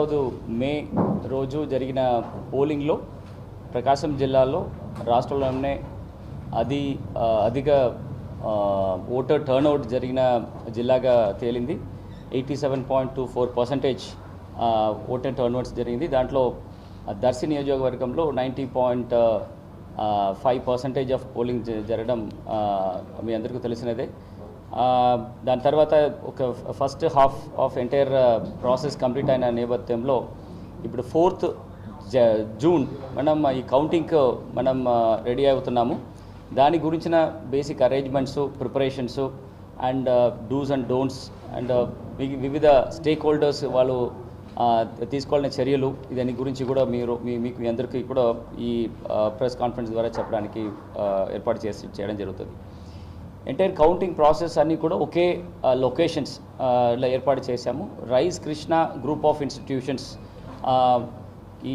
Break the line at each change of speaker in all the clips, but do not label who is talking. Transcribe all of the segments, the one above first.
పదహారవదు మే రోజు జరిగిన పోలింగ్లో ప్రకాశం జిల్లాలో రాష్ట్రంలోనే అది అధిక ఓటర్ టర్న్అవుట్ జరిగిన జిల్లాగా తేలింది. Eighty seven point two four percentage voter turnouts జరిగింది. దాంట్లో దర్శి నియోజకవర్గంలో ninety point five percentage of polling జరగడం మీ అందరికీ తెలిసినదే. దాని తర్వాత ఒక first half of entire process complete అయిన నేపథ్యంలో ఇప్పుడు ఫోర్త్ జ జూన్ మనం ఈ కౌంటింగ్ మనం రెడీ అవుతున్నాము. దాని గురించిన basic arrangements preparations and dos and don'ts and వివిధ స్టేక్ హోల్డర్స్ వాళ్ళు తీసుకోవాలనే చర్యలు దాని గురించి కూడా మీరు మీ మీకు మీ అందరికీ కూడా ఈ ప్రెస్ కాన్ఫరెన్స్ ద్వారా చెప్పడానికి ఏర్పాటు చేసి చేయడం జరుగుతుంది. ఎంటైర్ కౌంటింగ్ ప్రాసెస్ అన్నీ కూడా ఒకే లొకేషన్స్లో ఏర్పాటు చేశాము. Rise Krishna group of institutions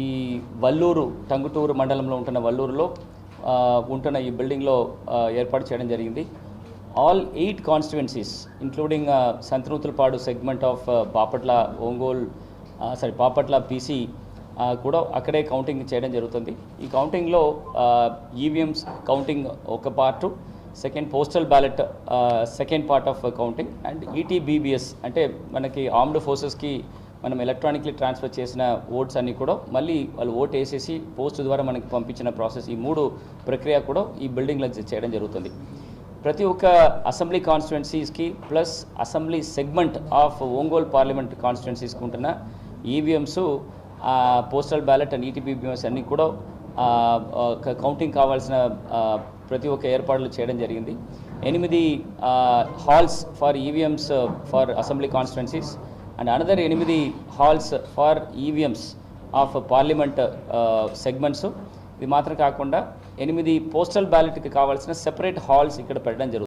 ఈ వల్లూరు టంగుటూరు మండలంలో ఉంటున్న వల్లూరులో ఉంటున్న ఈ బిల్డింగ్లో ఏర్పాటు చేయడం జరిగింది. All eight constituencies including Santhanuthalapadu segment of Bapatla Ongole sorry Bapatla PC కూడా అక్కడే కౌంటింగ్ చేయడం జరుగుతుంది. ఈ కౌంటింగ్లో ఈవీఎంస్ కౌంటింగ్ ఒక part second postal ballot second part of counting and ETPBS అంటే మనకి ఆర్మ్డ్ ఫోర్సెస్కి మనం ఎలక్ట్రానిక్లీ ట్రాన్స్ఫర్ చేసిన ఓట్స్ అన్నీ కూడా మళ్ళీ వాళ్ళు ఓట్ వేసేసి పోస్ట్ ద్వారా మనకి పంపించిన ప్రాసెస్ ఈ మూడు ప్రక్రియ కూడా ఈ బిల్డింగ్లో చేయడం జరుగుతుంది. ప్రతి ఒక్క assembly కాన్స్టిట్యున్సీస్కి plus assembly segment of Ongole parliament కాన్స్టిట్యున్సీస్కి ఉంటున్న EVMs postal ballot and ETPBS అన్నీ కూడా కౌంటింగ్ కావాల్సిన ప్రతి ఒక్క ఏర్పాట్లు చేయడం జరిగింది. ఎనిమిది halls for EVMs for assembly constituencies and another ఎనిమిది halls for EVMs of parliament segments ఇది మాత్రం కాకుండా ఎనిమిది పోస్టల్ బ్యాలెట్కి కావాల్సిన సెపరేట్ హాల్స్ ఇక్కడ పెట్టడం జరుగుతుంది